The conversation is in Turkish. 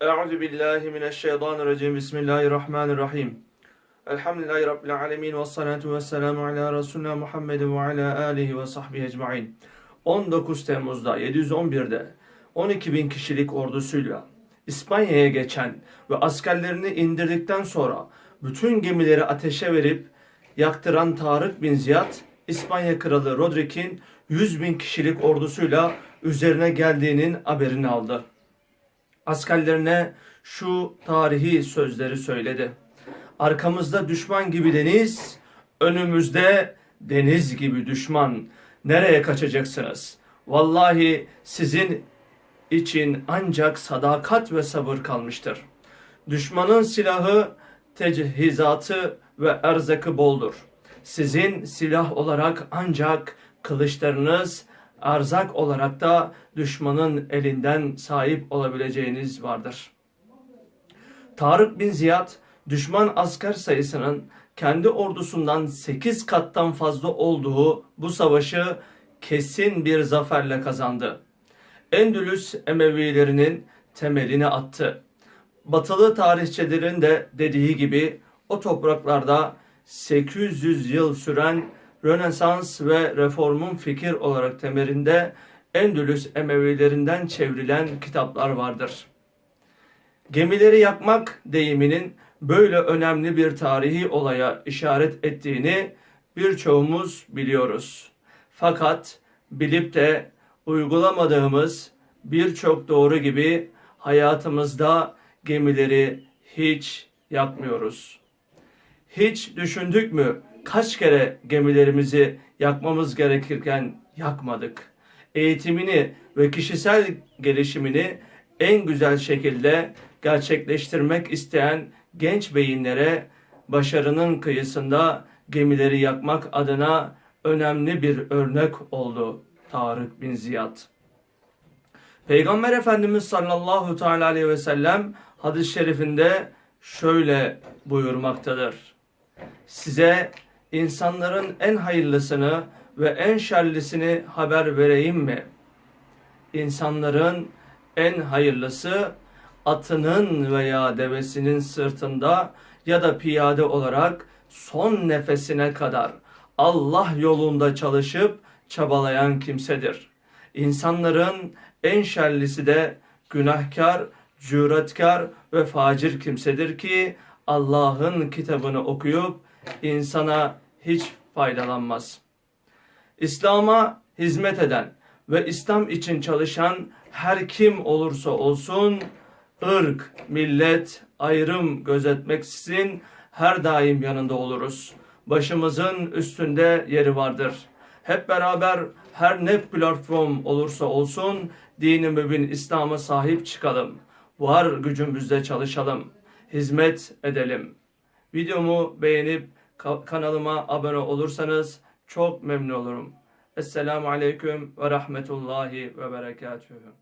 Euzu billahi mineşşeytanirracim. Bismillahirrahmanirrahim. Elhamdülillahi rabbil alamin ve salatu vesselamu ala resulina Muhammed ve ala alihi ve sahbihi ecmaîn. 19 Temmuz'da 711'de 12 bin kişilik ordusuyla İspanya'ya geçen ve askerlerini indirdikten sonra bütün gemileri ateşe verip yaktıran Tarık bin Ziyad, İspanya kralı Rodrik'in 100 bin kişilik ordusuyla üzerine geldiğinin haberini aldı askerlerine şu tarihi sözleri söyledi. Arkamızda düşman gibi deniz, önümüzde deniz gibi düşman. Nereye kaçacaksınız? Vallahi sizin için ancak sadakat ve sabır kalmıştır. Düşmanın silahı, tecihizatı ve erzakı boldur. Sizin silah olarak ancak kılıçlarınız, erzak olarak da düşmanın elinden sahip olabileceğiniz vardır. Tarık bin Ziyad düşman asker sayısının kendi ordusundan 8 kattan fazla olduğu bu savaşı kesin bir zaferle kazandı. Endülüs Emevilerinin temelini attı. Batılı tarihçilerin de dediği gibi o topraklarda 800 yıl süren Rönesans ve Reformun fikir olarak temelinde Endülüs Emevilerinden çevrilen kitaplar vardır. Gemileri yakmak deyiminin böyle önemli bir tarihi olaya işaret ettiğini birçoğumuz biliyoruz. Fakat bilip de uygulamadığımız birçok doğru gibi hayatımızda gemileri hiç yakmıyoruz. Hiç düşündük mü kaç kere gemilerimizi yakmamız gerekirken yakmadık? Eğitimini ve kişisel gelişimini en güzel şekilde gerçekleştirmek isteyen genç beyinlere başarının kıyısında gemileri yakmak adına önemli bir örnek oldu Tarık bin Ziyad. Peygamber Efendimiz sallallahu teala aleyhi ve sellem hadis-i şerifinde şöyle buyurmaktadır. Size insanların en hayırlısını ve en şerlisini haber vereyim mi? İnsanların en hayırlısı atının veya devesinin sırtında ya da piyade olarak son nefesine kadar Allah yolunda çalışıp çabalayan kimsedir. İnsanların en şerlisi de günahkar, cüretkar ve facir kimsedir ki Allah'ın kitabını okuyup insana hiç faydalanmaz. İslam'a hizmet eden ve İslam için çalışan her kim olursa olsun ırk, millet, ayrım gözetmeksizin her daim yanında oluruz. Başımızın üstünde yeri vardır. Hep beraber her ne platform olursa olsun dini mübin İslam'a sahip çıkalım. Var gücümüzde çalışalım. Hizmet edelim. Videomu beğenip ka- kanalıma abone olursanız çok memnun olurum. Esselamu Aleyküm ve Rahmetullahi ve Berekatühü.